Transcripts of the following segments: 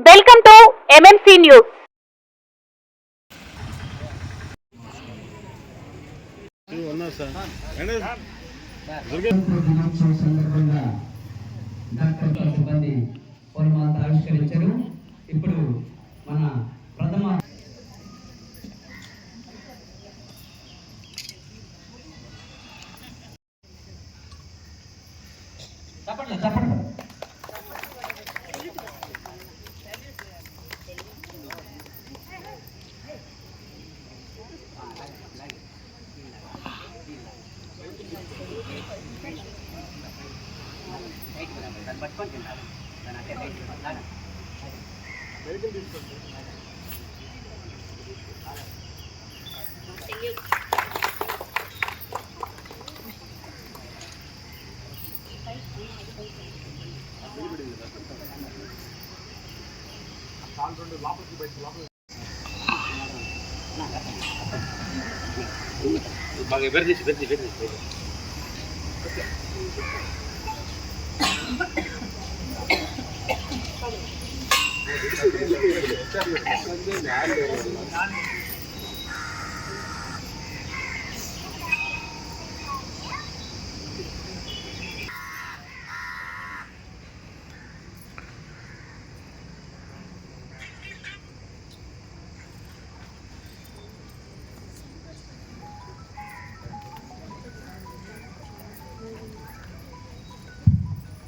Welcome to MMC news సిబ్బంది ఆవిష్కరించారు. ఇప్పుడు మన ప్రథమ బాగా పెరిచి పెరిచి పెరిచి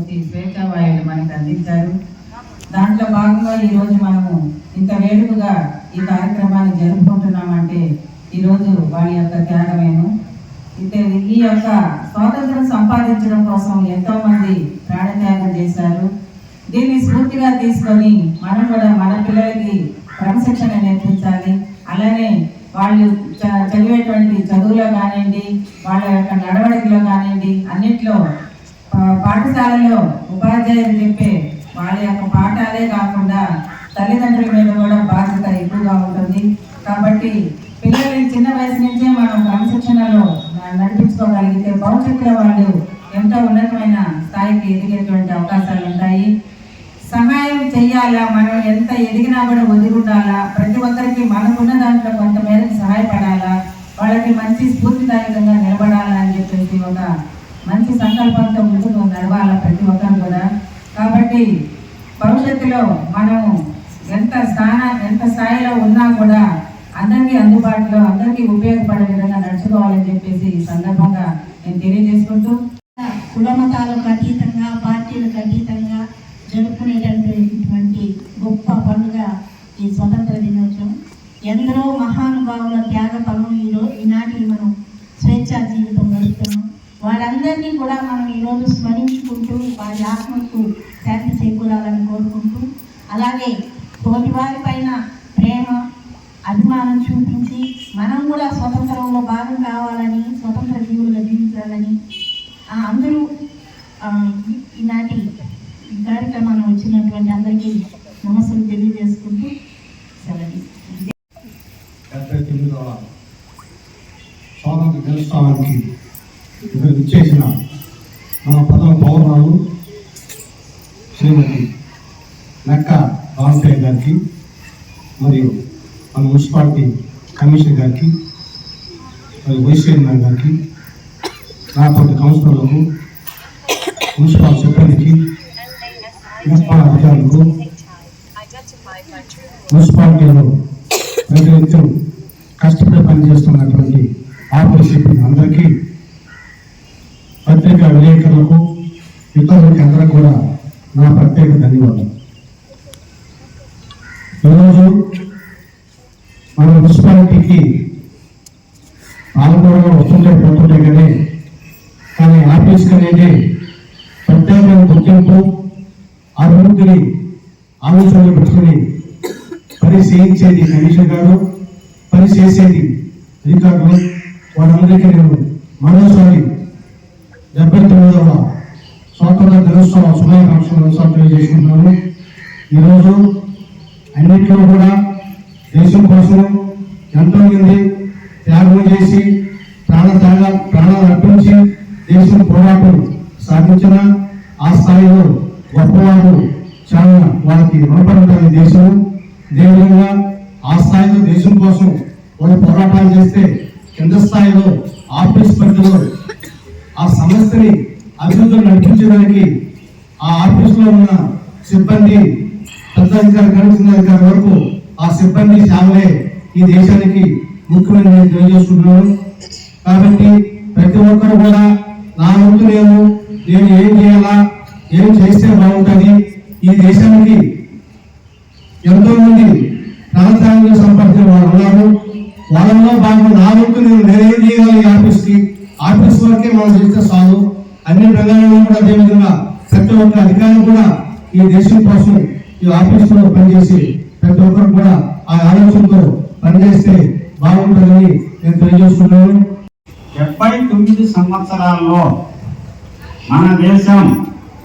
స్వాతంత్రం తీసుకొచ్చి స్వేచ్ఛావాయులు అందించారు. దాంట్లో భాగంగా ఈరోజు మనము ఇంత వేడుకగా ఈ కార్యక్రమాన్ని జరుపుకుంటున్నామంటే ఈరోజు వారి యొక్క త్యాగమేను. అయితే ఈ యొక్క స్వాతంత్రం సంపాదించడం కోసం ఎంతోమంది ప్రాణత్యాగం చేశారు. దీన్ని స్ఫూర్తిగా తీసుకొని మనం కూడా మన పిల్లలకి క్రమశిక్షణ నేర్పించాలి. అలానే వాళ్ళు చ- చదివేటువంటి చదువులో కానివ్వండి వాళ్ళ యొక్క నడవడికలో కానివ్వండి అన్నిట్లో పాఠశాలలో ఉపాధ్యాయులు చెప్పే వాళ్ళ యొక్క పాఠాలే కాకుండా తల్లిదండ్రుల మీద కూడా బాధ్యత ఎక్కువగా ఉంటుంది. కాబట్టి పిల్లల్ని చిన్న వయసు నుంచే మనం క్రమశిక్షణలో నడిపించుకోగలిగితే భవిష్యత్తులో వాళ్ళు ఎంతో ఉన్నతమైన స్థాయికి ఎదిగేటువంటి అవకాశాలు ఉంటాయి. సహాయం చేయాలా మనం ఎంత ఎదిగినా కూడా ఒదిగుండాలా? ప్రతి ఒక్కరికి మనకున్న దాంట్లో కొంతమేరకు సహాయపడాలా? వాళ్ళకి మంచి స్ఫూర్తిదాయకంగా నిలబడాలా అని చెప్పేసి ఒక మంచి సంకల్పంతో ముందుకు నడవాల ప్రతి ఒక్కరు కూడా. కాబట్టి భవిష్యత్తులో మనం ఎంత స్థాన ఎంత స్థాయిలో ఉన్నా కూడా అందరికీ అందుబాటులో అందరికీ ఉపయోగపడే విధంగా నడుచుకోవాలని చెప్పేసి ఈ సందర్భంగా నేను తెలియజేసుకుంటూ. కులమతాలకు అతీతంగా పార్టీలకు అతీతంగా జరుపుకునేటటువంటి గొప్ప పండుగ ఈ స్వతంత్ర దినోత్సవం. ఎందరో మహానుభావుల త్యాగ ఫలం ఈరో ఈనాటి మనం స్వేచ్ఛా జీవితం గడుపుతున్నాం. వారందరినీ కూడా మనం ఈరోజు స్మరించుకుంటూ వారి ఆత్మకు శాంతి చేకూరాలని కోరుకుంటూ అలాగే తోటి వారి పైన ప్రేమ అభిమానం చూపించి మనం కూడా స్వతంత్రంలో భాగం కావాలని స్వతంత్ర జీవులుగా జీవించాలని ఆ, అందరూ ఈనాటి కార్యక్రమాన్ని వచ్చినటువంటి అందరికీ నమస్సులు తెలియజేసుకుంటూ సెలవు డెబ్బై ఇక్కడ విచ్చేసిన మన ప్రథమ పౌర్ణాలు శ్రీమతి నక్క రామపయ్య గారికి మరియు మన మున్సిపాలిటీ కమిషనర్ గారికి మరియు వైస్ చైర్మన్ గారికి నాతోటి కౌన్సిలర్లకు మున్సిపల్ సిబ్బందికి మున్సిపల్ అధికారులకు మున్సిపాలిటీలో ప్రతినిత్యం కష్టపడి పనిచేస్తున్నటువంటి ఆఫీస్ సిబ్బంది అందరికీ పత్రికా విలేకరులకు ఇతరులకి అందరికి కూడా నా ప్రత్యేక ధన్యవాదాలు. ఈరోజు మన మున్సిపాలిటీకి పాలకూరగా వస్తుండే పోతుండే కానీ కానీ ఆఫీస్కి అనేది ప్రత్యేకమైన గుర్తింపు అభివృద్ధిని ఆలోచనలు పెట్టుకుని పని చేయించేది కమిషన్ గారు పని చేసేది అధికారులు వారందరికీ నేను మరోసారి డెబ్బై తొమ్మిదవ మనసు అప్లై చేసుకుంటున్నాము. ఈరోజు అన్నింటిలో కూడా దేశం కోసం ఎంతో మంది త్యాగం చేసి ప్రాణ త్యాగ ప్రాణాలు అర్పించి దేశం పోరాటం సాధించిన ఆ స్థాయిలో గొప్పవారు చాలా వారికి రుణపడుతుంది దేశం. అదేవిధంగా ఆ స్థాయిలో దేశం కోసం వాళ్ళు పోరాటాలు చేస్తే కింద స్థాయిలో ఆఫీస్ పరిధిలో ఆ సమస్యని అభివృద్ధిని నడిపించడానికి ఆ ఆఫీస్లో ఉన్న సిబ్బంది పెద్ద అధికారి కనిపించిన అధికారి వరకు ఆ సిబ్బంది సేవలే ఈ దేశానికి ముఖ్యమైన నేను తెలియజేస్తున్నాను కాబట్టి ప్రతి ఒక్కరు కూడా నా వంతు నేను నేను ఏం చేయాలా ఏం చేస్తే బాగుంటుంది? ఈ దేశానికి ఎంతో మంది ప్రాంతాలను సంపాదించిన వాళ్ళు ఉన్నారు. వాళ్ళలో భాగంగా నా వంతు నేను నేనేం చేయాలి ఈ ఆఫీస్కి? ఆఫీస్ వరకే మనం చేస్తే చాలు. అన్ని రంగాలలో కూడా అదేవిధంగా ప్రతి ఒక్క అధికారులు కూడా ఈ దేశం కోసం ఈ ఆఫీసులో పనిచేసి ప్రతి ఒక్కరు కూడా ఆ ఆలోచనతో పనిచేస్తే బాగుంటుందని నేను తెలియజేస్తున్నాను. డెబ్బై తొమ్మిది సంవత్సరాల్లో మన దేశం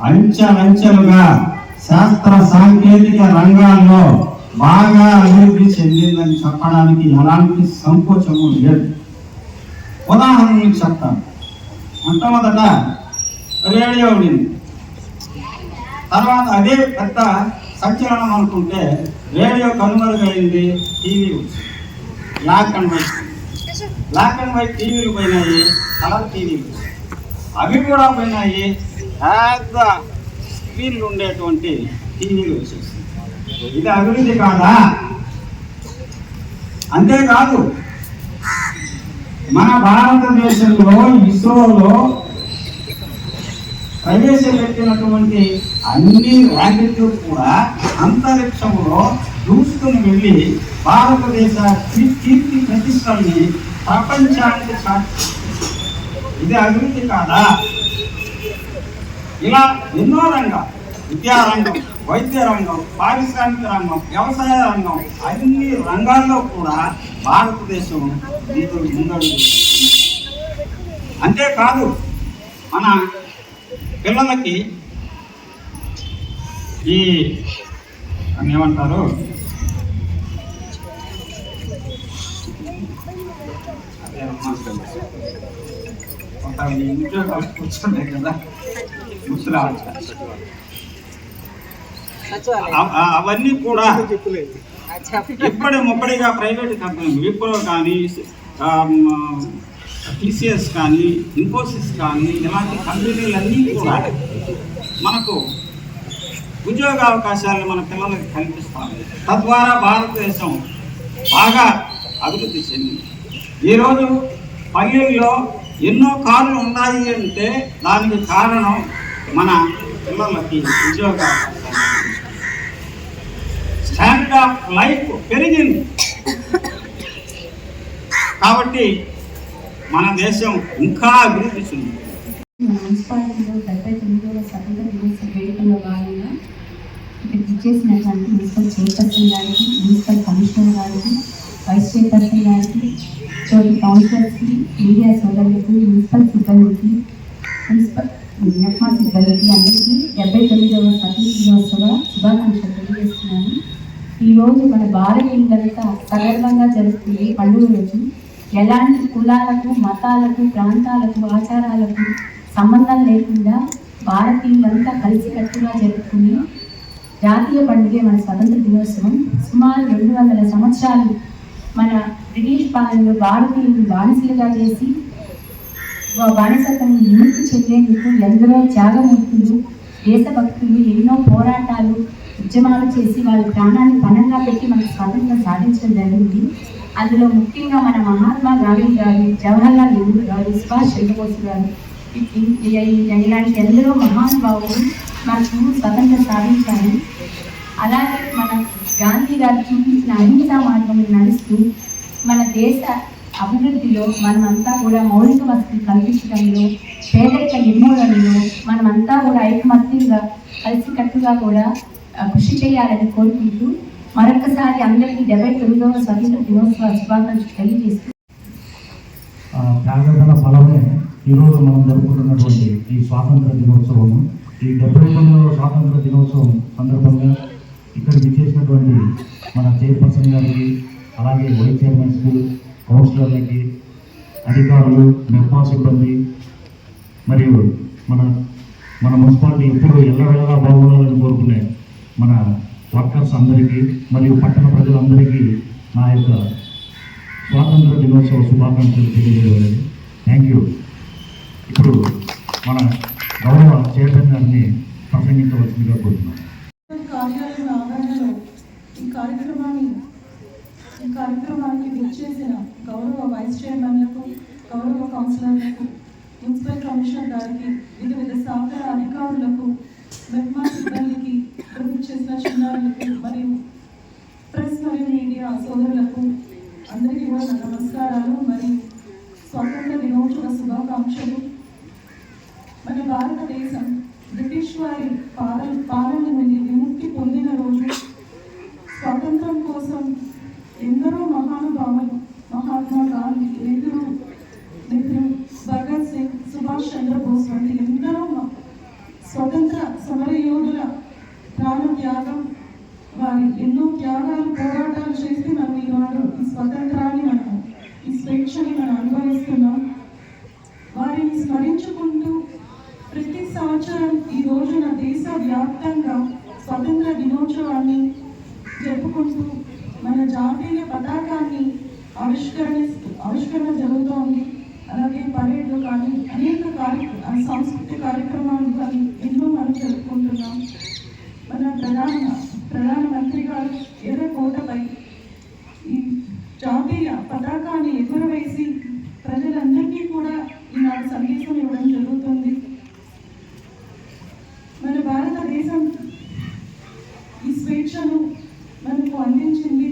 అంచెలంచెలుగా శాస్త్ర సాంకేతిక రంగాల్లో బాగా అభివృద్ధి చెందిందని చెప్పడానికి ఎలాంటి సంకోచము లేదు. ఉదాహరణకు చెప్తాను. మొట్టమొదట రేడియో ఉండింది తర్వాత అదే పెద్ద సంచలనం అనుకుంటే రేడియో కనుమరుగైంది టీవీ వచ్చింది black and white black and white టీవీలు పోయినాయి కలర్ టీవీలు. అవి కూడా పోయినాయి పెద్ద స్క్రీన్లు ఉండేటువంటి టీవీలు వచ్చేసి ఇది అభివృద్ధి కాదా? అంతేకాదు మన భారతదేశంలో ఇస్రోలో ప్రవేశపెట్టినటువంటి అన్ని రాకెట్లు కూడా అంతరిక్షంలో దూసుకుని వెళ్ళి భారతదేశ కీర్తి ప్రతిష్టల్ని ప్రపంచానికి చాటి ఇది అభివృద్ధి కాదా? ఇలా ఎన్నో రంగాలు విద్యారంగం వైద్య రంగం పారిశ్రామిక రంగం వ్యవసాయ రంగం అన్ని రంగాల్లో కూడా భారతదేశం ముందడుగు అంతేకాదు మన పిల్లలకి ఈ ఏమంటారు? కూర్చున్నాయి కదా. అవన్నీ కూడా ఇప్పటి ముప్పటిగా ప్రైవేట్ కంపెనీలు విప్రో కానీ టీసీఎస్ కానీ ఇన్ఫోసిస్ కానీ ఇలాంటి కంపెనీలన్నీ కూడా మనకు ఉద్యోగ అవకాశాలను మన పిల్లలకు కల్పిస్తాము తద్వారా భారతదేశం బాగా అభివృద్ధి చెందింది. ఈరోజు పల్లెల్లో ఎన్నో కార్లు ఉన్నాయి అంటే దానికి కారణం మన పిల్లలకి ఉద్యోగ స్టాండర్డ్ ఆఫ్ లైఫ్ పెరిగింది. కాబట్టి మన దేశం ఇంకా అభివృద్ధి చెందింది మున్సిపాలిటీలో డెబ్బై తొమ్మిదవ స్వతంత్ర దినోత్సవ వేడుకల్లో భాగంగా ఇక్కడికి ఇచ్చేసినటువంటి మున్సిపల్ చైర్పర్సన్ గారికి మున్సిపల్ కమిషనర్ గారికి వైస్ చైర్పర్సన్ గారికి తోటి కౌన్సిలర్స్కి మీడియా సోదరులకి మున్సిపల్ సిబ్బందికి మున్సిపల్ నెట్మా సిబ్బందికి అందరికీ డెబ్బై తొమ్మిదవ స్వతంత్ర దినోత్సవ శుభాకాంక్షలు తెలియజేస్తున్నాను. ఈరోజు మన భారతీయులంతా సగర్వంగా జరుపుకునే పండుగ రోజు ఎలాంటి కులాలకు మతాలకు ప్రాంతాలకు ఆచారాలకు సంబంధం లేకుండా భారతీయులంతా కలిసికట్టుగా జరుపుకునే జాతీయ పండుగే మన స్వతంత్ర దినోత్సవం సుమారు రెండు వందల సంవత్సరాలు మన బ్రిటిష్ పాలనలో భారతీయులను బానిసలుగా చేసి బానిసత్వం విముక్తి చెందేందుకు ఎందరో త్యాగమూర్తులు దేశభక్తులు ఎన్నో పోరాటాలు ఉద్యమాలు చేసి వాళ్ళ ప్రాణాన్ని పణంగా పెట్టి మనకు స్వాతంత్రం సాధించడం జరిగింది అందులో ముఖ్యంగా మన మహాత్మా గాంధీ గారు జవహర్లాల్ నెహ్రూ గారు సుభాష్ చంద్రబోస్ గారు ఇలాంటి ఎందరో మహానుభావులు మనకు స్వతంత్రం సాధించాలి. అలాగే మన గాంధీ గారు చూపించిన అహింసా మార్గం నడుస్తూ మన దేశ అభివృద్ధిలో మనమంతా కూడా మౌలిక వసతులు కల్పించడంలో పేదరిక నిర్మూలనలో మనమంతా కూడా ఐకమత్యంగా కలిసికట్టుగా కూడా కృషి చేయాలని కోరుకుంటూ మరొకసారి అందరికీ డెబ్బై తొమ్మిదవ స్వతంత్ర దినోత్సవ శుభాకాంక్షలు తెలియజేస్తూ ఫలమే ఈరోజు మనం జరుపుకుంటున్నటువంటి ఈ స్వాతంత్ర దినోత్సవము. ఈ డెబ్బై తొమ్మిదవ స్వాతంత్ర దినోత్సవం సందర్భంగా ఇక్కడ విచ్చేసినటువంటి మన చైర్పర్సన్ గారికి అలాగే వైస్ చైర్మన్స్కి కౌన్సిలర్లకి అధికారులు మెప్పా సిబ్బంది మరియు మన మన మున్సిపాలిటీ ఎప్పుడు ఎల్లవెల్లలా బాగుండాలని కోరుకునే మన వర్కర్స్ అందరికీ మరియు పట్టణ ప్రజలందరికీ నా యొక్క స్వాతంత్ర దినోత్సవ శుభాకాంక్షలు తెలియజేయాలి థ్యాంక్ యూ ఇప్పుడు మన గౌరవ చైర్మన్ గారిని ప్రసంగించవలసిందిగా కోరుతున్నాను కార్యాలయం ఆవరణలో ఈ కార్యక్రమాన్ని ఈ కార్యక్రమానికి విచ్చేసిన గౌరవ వైస్ చైర్మన్లకు గౌరవ కౌన్సిలర్లకు మున్సిపల్ కమిషనర్ గారికి వివిధ శాఖల అధికారులకు మెహ్మా సిబ్బందికి చేసిన చిన్నారులకు మరియు ప్రెస్ మరియు మీడియా సోదరులకు అందరికీ కూడా నమస్కారాలు మరియు స్వాతంత్ర దినోత్సవ శుభాకాంక్షలు. భారతదేశం బ్రిటిష్ వారి పాలన పాలన నుండి విముక్తి పొందిన రోజు. స్వాతంత్రం కోసం ఎందరో మహానుభావులు మహాత్మా గాంధీ నెహ్రూ నెహ్రూ భగత్ సింగ్ సుభాష్ చంద్రబోస్ వంటి ఎందరో స్వతంత్ర సమరయోధుల ప్రాణ త్యాగం వారి ఎన్నో త్యాగాలు పోరాటాలు చేసి మనం ఈనాడు ఈ స్వతంత్రాన్ని మనం ఈ స్వేచ్ఛని మనం అనుభవిస్తున్నాం. వారిని స్మరించుకుంటూ ప్రతి సంవత్సరం ఈ రోజున దేశ వ్యాప్తంగా స్వతంత్ర దినోత్సవాన్ని జరుపుకుంటూ మన జాతీయ పతాకాన్ని ఆవిష్కరణ ఆవిష్కరణ జరుగుతోంది. అలాగే పరేడ్లు కానీ అనేక కార్య సాంస్కృతిక కార్యక్రమాలు కానీ ఎన్నో మనం జరుపుకుంటున్నాం. మన ప్రధాన ప్రధానమంత్రి గారు ఎర్రకోటపై ఈ జాతీయ పతాకాన్ని ఎగురవేసి ప్రజలందరికీ కూడా ఈనాడు సందేశం ఇవ్వడం జరుగుతుంది మన భారతదేశం ఈ స్వేచ్ఛను మనకు అందించింది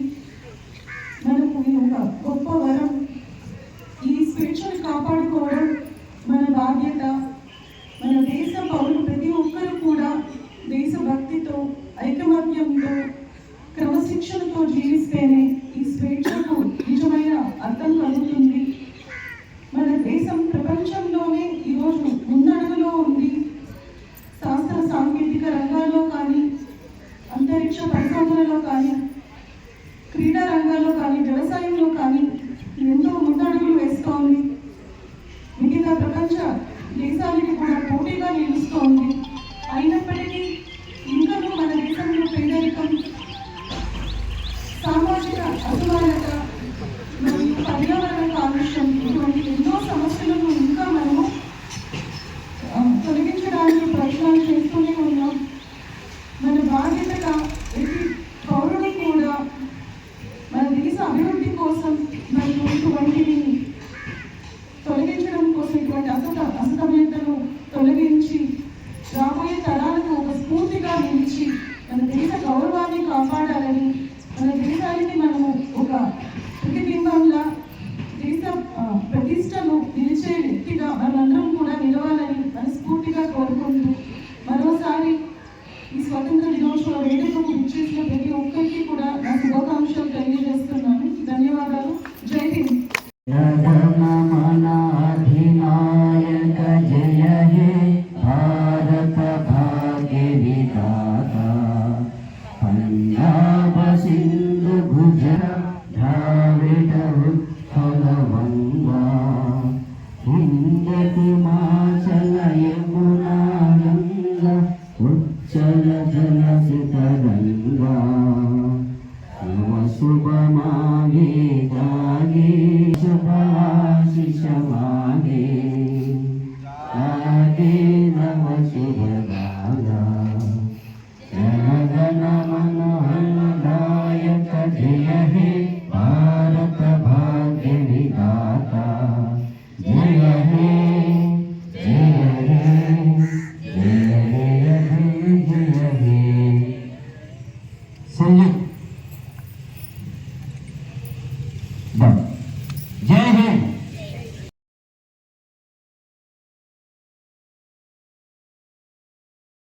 మనకు ఇది ఒక గొప్ప వరం ఈ స్వేచ్ఛను కాపాడుకోవడం మన బాధ్యత మన దేశ పౌరులు ప్రతి ఒక్కరు కూడా దేశభక్తితో ఐకమత్యంతో క్రమశిక్షణతో జీవిస్తేనే ఈ స్వేచ్ఛకు నిజమైన అర్థం కలుగుతుంది మన దేశం ప్రపంచంలోనే ఈరోజు ముందడుగులో ఉంది శాస్త్ర సాంకేతిక రంగాల్లో కానీ అంతరిక్ష పరిశోధనలో కానీ క్రీడా రంగాల్లో కానీ వ్యవసాయంలో కానీ ఎంతో ముందడుగులు వేస్తోంది మిగతా ప్రపంచ దేశాలకి కూడా పోటీగా నిలుస్తోంది అయినప్పటికీ ఇంకనూ మన దేశంలో పేదరికం సామాజిక అసమానత మరియు పర్యావరణ కాలుష్యం ఇటువంటి ఎన్నో సమస్యలను ఇంకా మనము ఆ, తొలగించడానికి ప్రయత్నాలు చేస్తూనే ఉన్నాం మన బాధ్యతగా ప్రతి పౌరుడు కూడా మన దేశ అభివృద్ధి కోసం మరియు ఇటువంటివి తొలగించడం కోసం ఇటువంటి అసత అసతమ్యతను తొలగించి రాబోయే తరాలకు ఒక స్ఫూర్తిగా నిలిచి మన దేశ గౌరవాన్ని కాపాడాలని మన దేశానికి మనము ఒక ప్రతిబింబంలా దేశ ప్రతిష్టను నిలిచే వ్యక్తిగా మనందరం కూడా నిలవాలని మనస్ఫూర్తిగా కోరుకుంటూ మరోసారి ఈ స్వతంత్ర దినోత్సవ వేడుకకు ఇచ్చేసిన ప్రతి ఒక్కరికి కూడా నా శుభాకాంక్షలు తెలియజేస్తున్నాను. ధన్యవాదాలు. జై హింద్. జగమనాధినాయక జయ భారత భాగ్య విధాత పంజాబ సింధు Hallelujah.